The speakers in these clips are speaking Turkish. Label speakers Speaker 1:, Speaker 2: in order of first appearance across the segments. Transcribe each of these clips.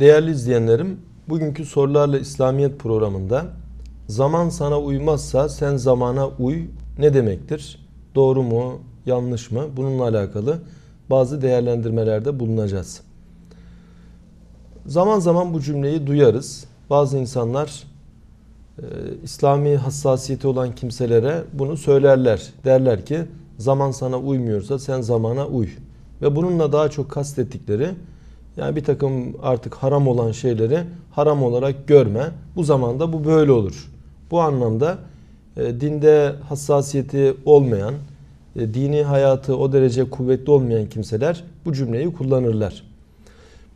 Speaker 1: Değerli izleyenlerim, bugünkü Sorularla İslamiyet programında zaman sana uymazsa sen zamana uy ne demektir? Doğru mu, yanlış mı? Bununla alakalı bazı değerlendirmelerde bulunacağız. Zaman zaman bu cümleyi duyarız. Bazı insanlar e, İslami hassasiyeti olan kimselere bunu söylerler. Derler ki zaman sana uymuyorsa sen zamana uy. Ve bununla daha çok kastettikleri yani bir takım artık haram olan şeyleri haram olarak görme. Bu zamanda bu böyle olur. Bu anlamda e, dinde hassasiyeti olmayan, e, dini hayatı o derece kuvvetli olmayan kimseler bu cümleyi kullanırlar.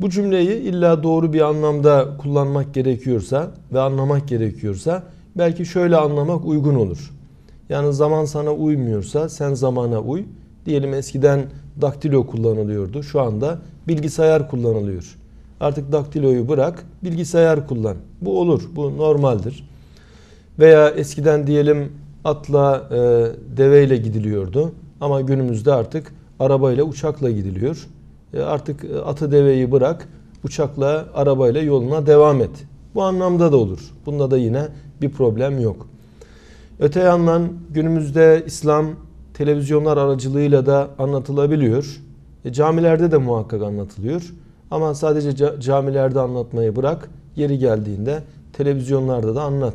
Speaker 1: Bu cümleyi illa doğru bir anlamda kullanmak gerekiyorsa ve anlamak gerekiyorsa belki şöyle anlamak uygun olur. Yani zaman sana uymuyorsa sen zamana uy. Diyelim eskiden daktilo kullanılıyordu. Şu anda bilgisayar kullanılıyor. Artık daktiloyu bırak, bilgisayar kullan. Bu olur, bu normaldir. Veya eskiden diyelim atla, e, deveyle gidiliyordu. Ama günümüzde artık arabayla, uçakla gidiliyor. E, artık atı deveyi bırak, uçakla, arabayla yoluna devam et. Bu anlamda da olur. Bunda da yine bir problem yok. Öte yandan günümüzde İslam televizyonlar aracılığıyla da anlatılabiliyor. E, camilerde de muhakkak anlatılıyor. Ama sadece camilerde anlatmayı bırak, yeri geldiğinde televizyonlarda da anlat.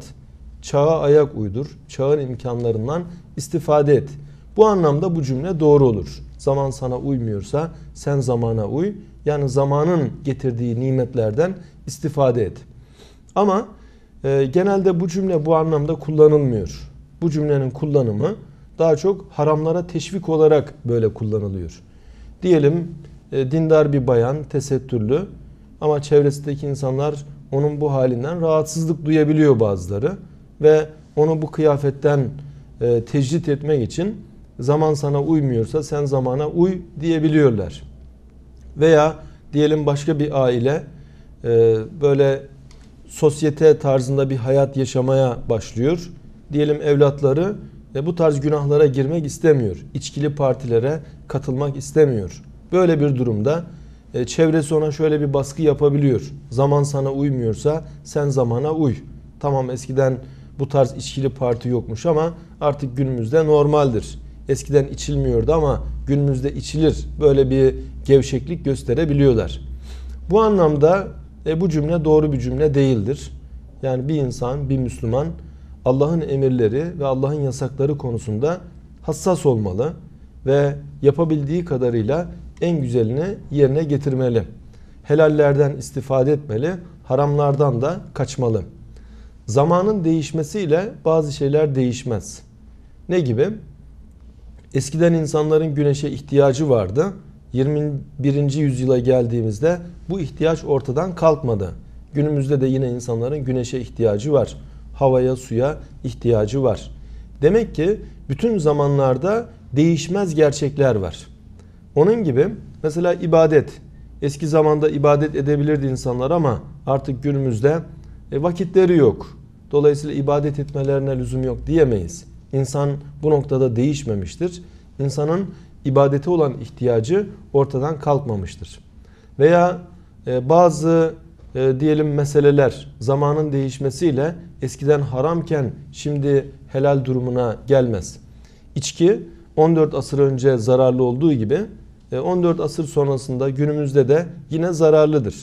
Speaker 1: Çağa ayak uydur, çağın imkanlarından istifade et. Bu anlamda bu cümle doğru olur. Zaman sana uymuyorsa sen zamana uy. Yani zamanın getirdiği nimetlerden istifade et. Ama e, genelde bu cümle bu anlamda kullanılmıyor. Bu cümlenin kullanımı daha çok haramlara teşvik olarak böyle kullanılıyor. Diyelim e, dindar bir bayan, tesettürlü ama çevresindeki insanlar onun bu halinden rahatsızlık duyabiliyor bazıları ve onu bu kıyafetten e, tecrit etmek için zaman sana uymuyorsa sen zamana uy diyebiliyorlar. Veya diyelim başka bir aile e, böyle sosyete tarzında bir hayat yaşamaya başlıyor. Diyelim evlatları ve bu tarz günahlara girmek istemiyor. İçkili partilere katılmak istemiyor. Böyle bir durumda e, çevresi ona şöyle bir baskı yapabiliyor. Zaman sana uymuyorsa sen zamana uy. Tamam eskiden bu tarz içkili parti yokmuş ama artık günümüzde normaldir. Eskiden içilmiyordu ama günümüzde içilir. Böyle bir gevşeklik gösterebiliyorlar. Bu anlamda e, bu cümle doğru bir cümle değildir. Yani bir insan, bir Müslüman Allah'ın emirleri ve Allah'ın yasakları konusunda hassas olmalı ve yapabildiği kadarıyla en güzelini yerine getirmeli. Helallerden istifade etmeli, haramlardan da kaçmalı. Zamanın değişmesiyle bazı şeyler değişmez. Ne gibi? Eskiden insanların güneşe ihtiyacı vardı. 21. yüzyıla geldiğimizde bu ihtiyaç ortadan kalkmadı. Günümüzde de yine insanların güneşe ihtiyacı var havaya, suya ihtiyacı var. Demek ki bütün zamanlarda değişmez gerçekler var. Onun gibi mesela ibadet. Eski zamanda ibadet edebilirdi insanlar ama artık günümüzde e, vakitleri yok. Dolayısıyla ibadet etmelerine lüzum yok diyemeyiz. İnsan bu noktada değişmemiştir. İnsanın ibadete olan ihtiyacı ortadan kalkmamıştır. Veya e, bazı e, diyelim meseleler zamanın değişmesiyle eskiden haramken şimdi helal durumuna gelmez. İçki 14 asır önce zararlı olduğu gibi 14 e, asır sonrasında günümüzde de yine zararlıdır.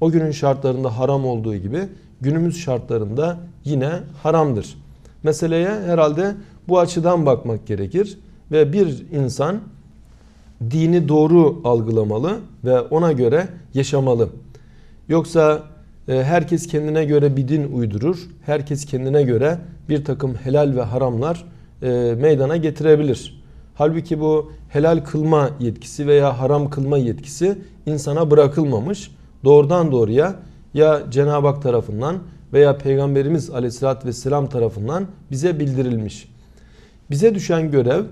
Speaker 1: O günün şartlarında haram olduğu gibi günümüz şartlarında yine haramdır. Meseleye herhalde bu açıdan bakmak gerekir ve bir insan dini doğru algılamalı ve ona göre yaşamalı. Yoksa e, herkes kendine göre bir din uydurur. Herkes kendine göre bir takım helal ve haramlar e, meydana getirebilir. Halbuki bu helal kılma yetkisi veya haram kılma yetkisi insana bırakılmamış. Doğrudan doğruya ya Cenab-ı Hak tarafından veya Peygamberimiz Aleyhisselatü Vesselam tarafından bize bildirilmiş. Bize düşen görev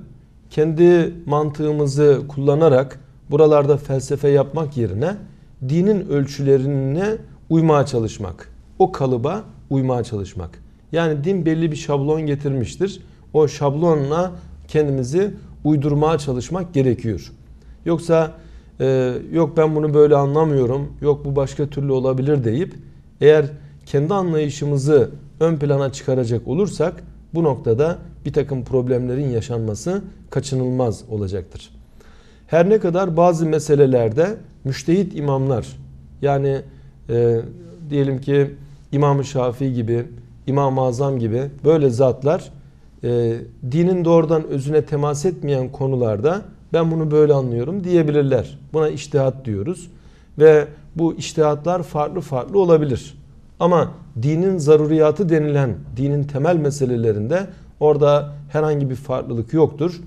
Speaker 1: kendi mantığımızı kullanarak buralarda felsefe yapmak yerine dinin ölçülerine uymaya çalışmak. O kalıba uymaya çalışmak. Yani din belli bir şablon getirmiştir. O şablonla kendimizi uydurmaya çalışmak gerekiyor. Yoksa e, yok ben bunu böyle anlamıyorum, yok bu başka türlü olabilir deyip eğer kendi anlayışımızı ön plana çıkaracak olursak bu noktada bir takım problemlerin yaşanması kaçınılmaz olacaktır. Her ne kadar bazı meselelerde müştehit imamlar yani e, diyelim ki İmam-ı Şafii gibi, İmam-ı Azam gibi böyle zatlar e, dinin doğrudan özüne temas etmeyen konularda ben bunu böyle anlıyorum diyebilirler. Buna iştihat diyoruz ve bu iştihatlar farklı farklı olabilir. Ama dinin zaruriyatı denilen dinin temel meselelerinde orada herhangi bir farklılık yoktur.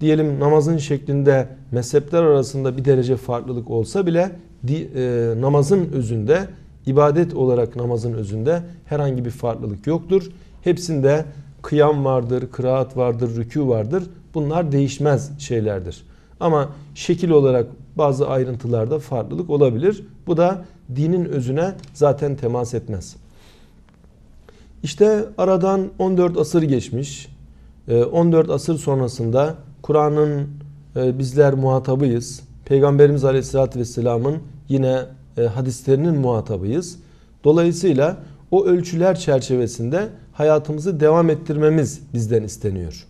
Speaker 1: Diyelim namazın şeklinde mezhepler arasında bir derece farklılık olsa bile e, namazın özünde ibadet olarak namazın özünde herhangi bir farklılık yoktur. Hepsinde kıyam vardır, kıraat vardır, rükû vardır. Bunlar değişmez şeylerdir. Ama şekil olarak bazı ayrıntılarda farklılık olabilir. Bu da dinin özüne zaten temas etmez. İşte aradan 14 asır geçmiş. 14 ee, asır sonrasında Kur'an'ın e, bizler muhatabıyız. Peygamberimiz Aleyhisselatü Vesselam'ın yine e, hadislerinin muhatabıyız. Dolayısıyla o ölçüler çerçevesinde hayatımızı devam ettirmemiz bizden isteniyor.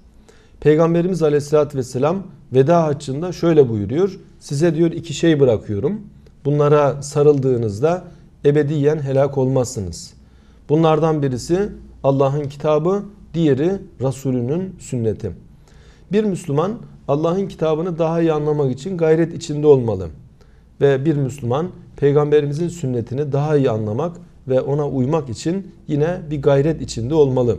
Speaker 1: Peygamberimiz Aleyhisselatü Vesselam veda haccında şöyle buyuruyor. Size diyor iki şey bırakıyorum. Bunlara sarıldığınızda ebediyen helak olmazsınız. Bunlardan birisi Allah'ın kitabı, diğeri Resulünün sünneti. Bir Müslüman Allah'ın kitabını daha iyi anlamak için gayret içinde olmalı. Ve bir Müslüman peygamberimizin sünnetini daha iyi anlamak ve ona uymak için yine bir gayret içinde olmalı.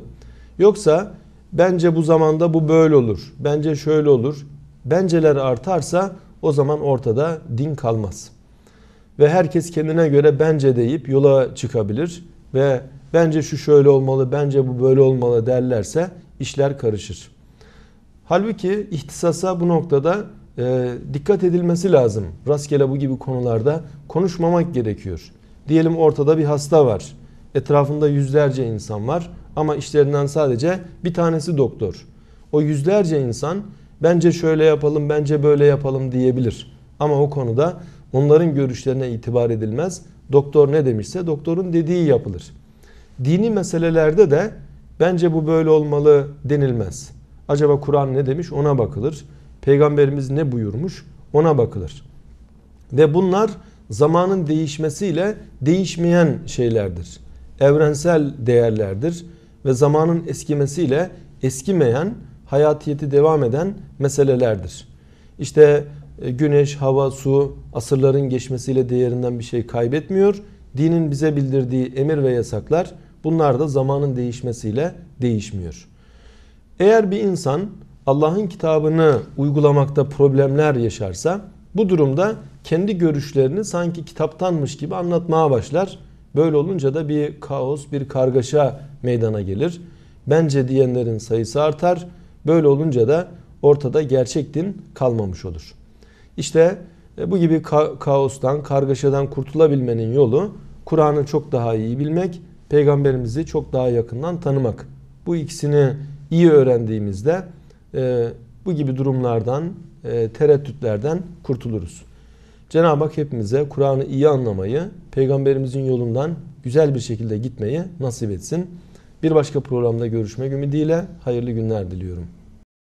Speaker 1: Yoksa bence bu zamanda bu böyle olur, bence şöyle olur. Benceler artarsa o zaman ortada din kalmaz. Ve herkes kendine göre bence deyip yola çıkabilir ve bence şu şöyle olmalı, bence bu böyle olmalı derlerse işler karışır. Halbuki ihtisasa bu noktada e, dikkat edilmesi lazım. Rastgele bu gibi konularda konuşmamak gerekiyor. Diyelim ortada bir hasta var. Etrafında yüzlerce insan var ama işlerinden sadece bir tanesi doktor. O yüzlerce insan bence şöyle yapalım, bence böyle yapalım diyebilir. Ama o konuda onların görüşlerine itibar edilmez. Doktor ne demişse doktorun dediği yapılır. Dini meselelerde de bence bu böyle olmalı denilmez. Acaba Kur'an ne demiş ona bakılır. Peygamberimiz ne buyurmuş ona bakılır. Ve bunlar zamanın değişmesiyle değişmeyen şeylerdir. Evrensel değerlerdir ve zamanın eskimesiyle eskimeyen, hayatiyeti devam eden meselelerdir. İşte e, güneş, hava, su asırların geçmesiyle değerinden bir şey kaybetmiyor. Dinin bize bildirdiği emir ve yasaklar bunlar da zamanın değişmesiyle değişmiyor. Eğer bir insan Allah'ın kitabını uygulamakta problemler yaşarsa bu durumda kendi görüşlerini sanki kitaptanmış gibi anlatmaya başlar. Böyle olunca da bir kaos, bir kargaşa meydana gelir. Bence diyenlerin sayısı artar. Böyle olunca da ortada gerçek din kalmamış olur. İşte e, bu gibi ka kaostan, kargaşadan kurtulabilmenin yolu Kur'an'ı çok daha iyi bilmek, peygamberimizi çok daha yakından tanımak. Bu ikisini iyi öğrendiğimizde e, bu gibi durumlardan, e, tereddütlerden kurtuluruz. Cenab-ı Hak hepimize Kur'an'ı iyi anlamayı, peygamberimizin yolundan güzel bir şekilde gitmeyi nasip etsin. Bir başka programda görüşmek ümidiyle hayırlı günler diliyorum.